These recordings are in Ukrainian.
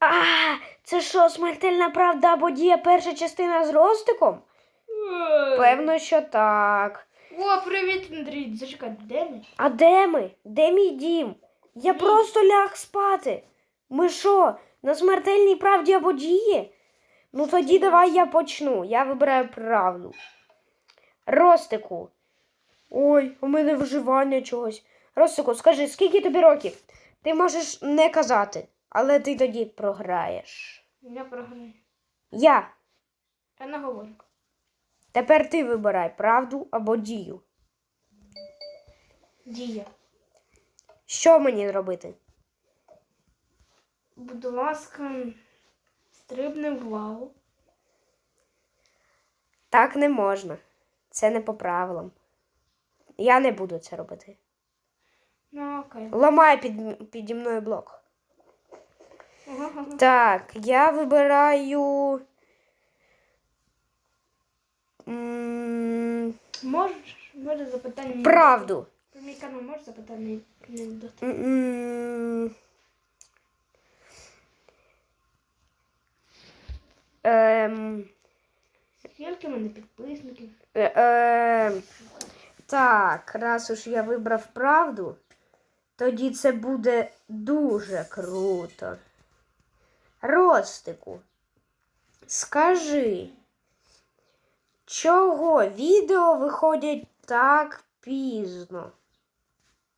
А, це що, смертельна правда або дія перша частина з Ростиком? Певно, що так. О, привіт, Андрій. Зачекай, де ми? А де ми? Де мій дім? Я просто ляг спати. Ми що, на смертельній правді або дії? Ну тоді давай я почну. Я вибираю правду. Ростику. Ой, у мене виживання чогось. Ростику, скажи, скільки тобі років? Ти можеш не казати, але ти тоді програєш. Я програю. Я. Я не говорю. Тепер ти вибирай правду або дію. Дія. Що мені робити? Будь ласка, стрибни в лаву. Так не можна. Це не по правилам. Я не буду це робити. Ну, окей. Ламай під, піді мною блок. Так, я вибираю. м, Можеш, може запитання. Правду. Про мій канал можеш запитання анекдот? М-м. Ем, Скільки в мене підписників? е, ем, так, раз уж я вибрав правду, тоді це буде дуже круто. Ростику, скажи, чого відео виходять так пізно?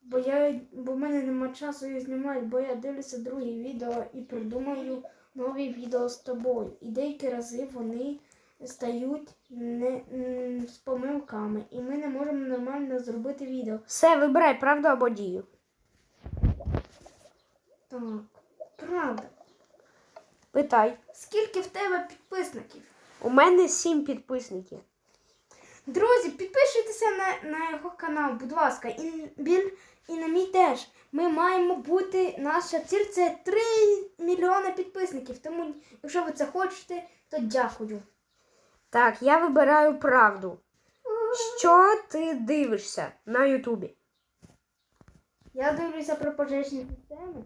Бо я бо в мене нема часу їх знімати, бо я дивлюся другі відео і придумаю нові відео з тобою. І деякі рази вони стають не, м, з помилками, і ми не можемо нормально зробити відео. Все, вибирай правду або дію. Так, правда. Питай. Скільки в тебе підписників? У мене сім підписників. Друзі, підписуйтеся на, на його канал, будь ласка, і, біль, і на мій теж. Ми маємо бути, наша ціль це 3 мільйони підписників. Тому, якщо ви це хочете, то дякую. Так, я вибираю правду. Що ти дивишся на Ютубі? Я дивлюся про пожежні системи,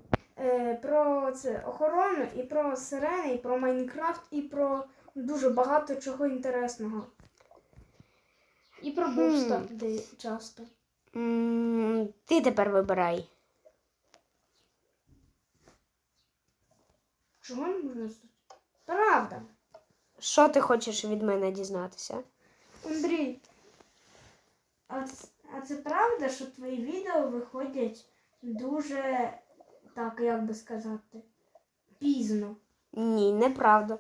про це охорону, і про сирени, і про Майнкрафт, і про дуже багато чого інтересного. І про де часто. М, Ти тепер вибирай. Чого не можна слухати? Правда. Що ти хочеш від мене дізнатися? Андрій, а, ц- а це правда, що твої відео виходять дуже, так як би сказати, пізно? Ні, неправда.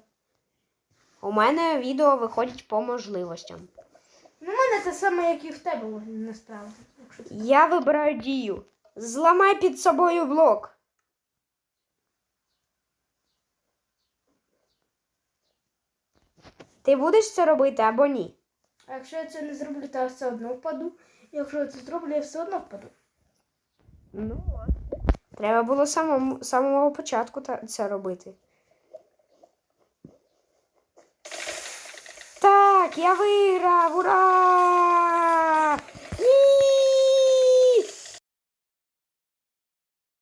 У мене відео виходять по можливостям. Ну, в мене те саме, як і в тебе, насправді. Якщо. Я вибираю дію. Зламай під собою блок. Ти будеш це робити або ні? А якщо я це не зроблю, то я все одно впаду. Якщо я це зроблю, я все одно впаду. Ну. Треба було самому, з самого початку це робити. Так, я виграв! Ура!